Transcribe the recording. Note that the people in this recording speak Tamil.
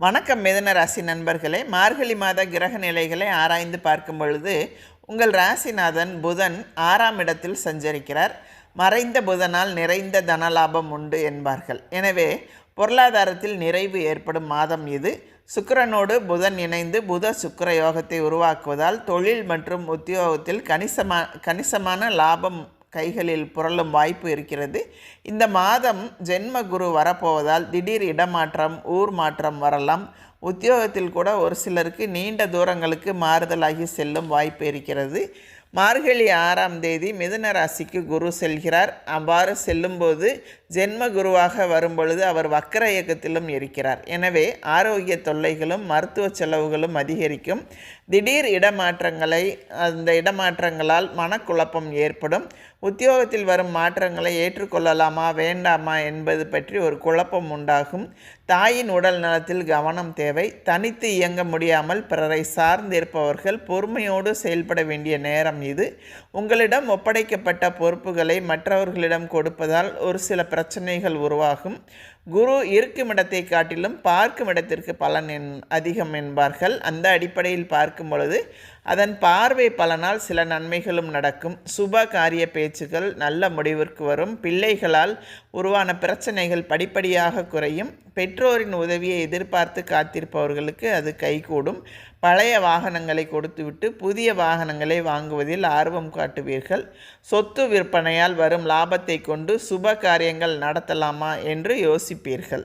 வணக்கம் மிதன ராசி நண்பர்களே மார்கழி மாத கிரக நிலைகளை ஆராய்ந்து பார்க்கும் பொழுது உங்கள் ராசிநாதன் புதன் ஆறாம் இடத்தில் சஞ்சரிக்கிறார். மறைந்த புதனால் நிறைந்த தனலாபம் உண்டு என்பார்கள். எனவே பொருளாதாரத்தில் நிறைவு ஏற்படும் மாதம் இது. சுக்கரனோடு புதன் இணைந்து புத சுக்கர யோகத்தை உருவாக்குவதால் தொழில் மற்றும் உத்தியோகத்தில் கணிசமா கணிசமான லாபம் கைகளில் புரளும் வாய்ப்பு இருக்கிறது. இந்த மாதம் ஜென்ம குரு வரப்போவதால் திடீர் இடமாற்றம் ஊர் மாற்றம் வரலாம். உத்தியோகத்தில் கூட ஒரு சிலருக்கு நீண்ட தூரங்களுக்கு மாறுதலாகி செல்லும் வாய்ப்பு இருக்கிறது. மார்கழி ஆறாம் தேதி மிதுன ராசிக்கு குரு செல்கிறார். அவ்வாறு செல்லும்போது ஜென்ம குருவாக வரும்பொழுது அவர் வக்கர இயக்கத்திலும் இருக்கிறார். எனவே ஆரோக்கிய தொல்லைகளும் மருத்துவ செலவுகளும் அதிகரிக்கும். திடீர் இடமாற்றங்களை அந்த இடமாற்றங்களால் மனக்குழப்பம் ஏற்படும். உத்தியோகத்தில் வரும் மாற்றங்களை ஏற்றுக்கொள்ளலாமா வேண்டாமா என்பது பற்றி ஒரு குழப்பம் உண்டாகும். தாயின் உடல் நலத்தில் கவனம் தேவை. தனித்து இயங்க முடியாமல் பிறரை சார்ந்திருப்பவர்கள் பொறுமையோடு செயல்பட வேண்டிய நேரம் இது உங்களிடம் ஒப்படைக்கப்பட்ட பொறுப்புகளை மற்றவர்களிடம் கொடுப்பதால் ஒரு சில பிரச்சனைகள் உருவாகும். குரு இருக்கும் இடத்தை காட்டிலும் பார்க்கும் இடத்திற்கு பலன் என் அதிகம் என்பார்கள். அந்த அடிப்படையில் பார்க்கும் பொழுது அதன் பார்வை பலனால் சில நன்மைகளும் நடக்கும். சுப காரிய பேச்சுகள் நல்ல முடிவிற்கு வரும். பிள்ளைகளால் உருவான பிரச்சனைகள் படிப்படியாக குறையும். பெற்றோரின் உதவியை எதிர்பார்த்து காத்திருப்பவர்களுக்கு அது கைகூடும். பழைய வாகனங்களை கொடுத்துவிட்டு புதிய வாகனங்களை வாங்குவது செய்வதில் ஆர்வம் காட்டுவீர்கள். சொத்து விற்பனையால் வரும் லாபத்தை கொண்டு சுப காரியங்கள் நடத்தலாமா என்று யோசிப்பீர்கள்.